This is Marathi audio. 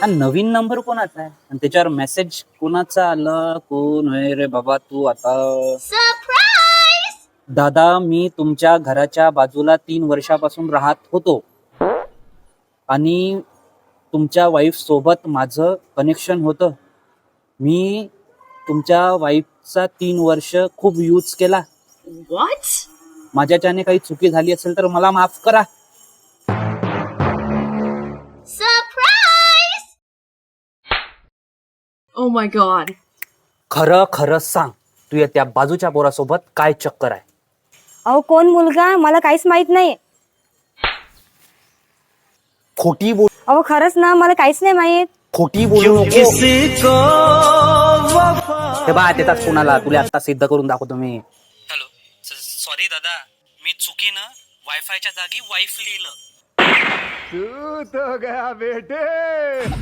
हा नवीन नंबर कोणाचा आहे? आणि त्याच्यावर मेसेज कोणाचा आला? कोण होय रे बाबा तू आता? दादा मी तुमच्या घराच्या बाजूला तीन वर्षापासून राहत होतो. आणि तुमच्या वाईफ सोबत माझं कनेक्शन होतं. मी तुमच्या वाईफचा तीन वर्ष खूप यूज केला? माझ्याच्याने काही चुकी झाली असेल तर मला माफ करा. Oh my god. खरं खरं सांग तू त्या बाजूच्या पोरासोबत काय चक्कर आहे? अहो कोण मुलगा? मला काहीच माहीत नाही. खोटी बोल अहो खरंच ना मला काहीच नाही माहीत. खोटी बोलू नको. हे बा त्याचाच कोणाला? तुला आता सिद्ध करून दाखवतो मी. हॅलो सॉरी दादा. मी चुकीनं वायफायच्या जागी वाईफ लिहिलं. तू तो गया बेटे.